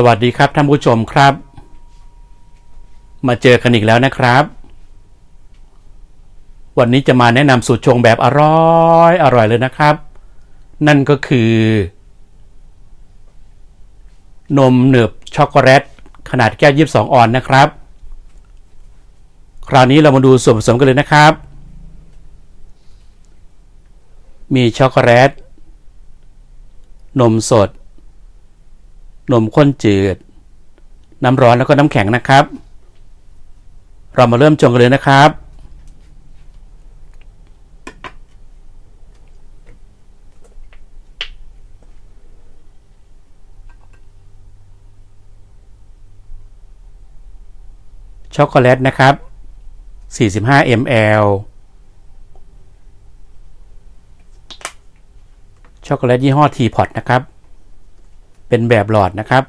สวัสดีครับท่านผู้ชมครับ มาเจอกันอีกแล้วนะครับ วันนี้จะมาแนะนำสูตรชงแบบอร่อยอร่อยเลยนะครับ นั่นก็คือ นมหนึบช็อกโกแลตขนาดแก้ว22ออนนะครับ คราวนี้เรามาดูส่วนผสมกันเลยนะครับ มีช็อกโกแลตนมสด นมข้นจืด น้ำร้อนแล้วก็น้ำแข็งนะครับ เรามาเริ่มชงกันเลยนะครับ ช็อกโกแลตนะครับ 45 ml ช็อกโกแลตยี่ห้อทีพอตนะครับ เป็นแบบหลอดนะครับ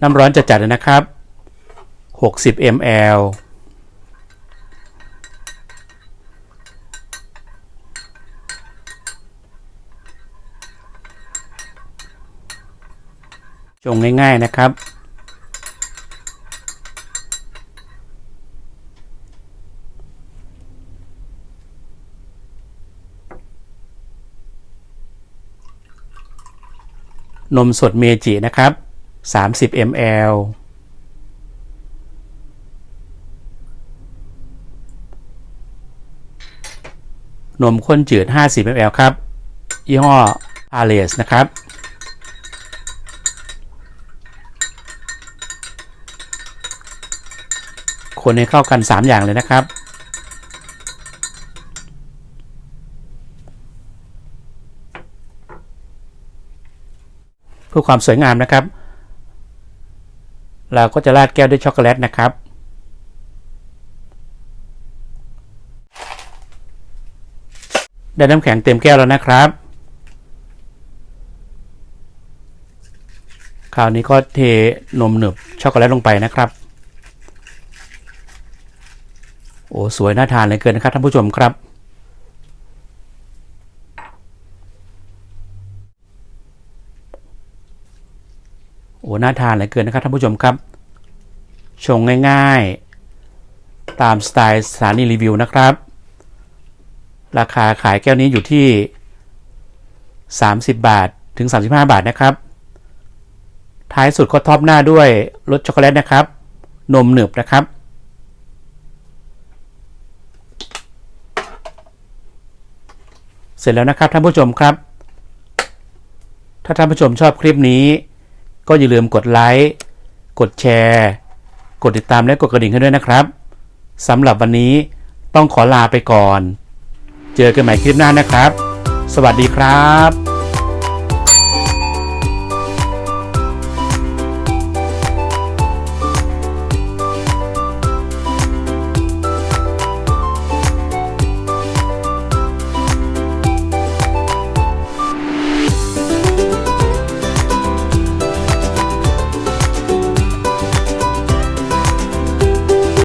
น้ำร้อนจะจัดเลยนะครับ 60 ml ชงง่าย ๆ นะครับ นมสดเมจินะครับ 30 ml นมข้นจืด 50 ml ครับ ยี่ห้อ a l e s นะครับ คนให้เข้ากัน 3 อย่างเลยนะครับ พื่อความสวยงามนะครับ เราก็จะราดแก้วด้วยช็อกโกแลตนะครับ ได้น้ำแข็งเต็มแก้วแล้วนะครับ คราวนี้ก็เทนมหนึบช็อกโกแลตลงไปนะครับโอ้สวยน่าทานเลยเกินนะครับท่านผู้ชมครับ โอ้น่าทานเหลือเกินนะครับท่านผู้ชมครับ ชงง่ายๆ ตามสไตล์สถานีรีวิวนะครับ ราคาขายแก้วนี้อยู่ที่ 30 บาทถึง 35 บาทนะครับ ท้ายสุดก็ท็อปหน้าด้วยรสช็อกโกแลตนะครับ นมหนึบนะครับเสร็จแล้วนะครับท่านผู้ชมครับ ถ้าท่านผู้ชมชอบคลิปนี้ ก็อย่าลืมกดไลค์ กดแชร์ กดติดตามและกดกระดิ่งให้ด้วยนะครับสำหรับวันนี้ต้องขอลาไปก่อน เจอกันใหม่คลิปหน้านะครับ สวัสดีครับ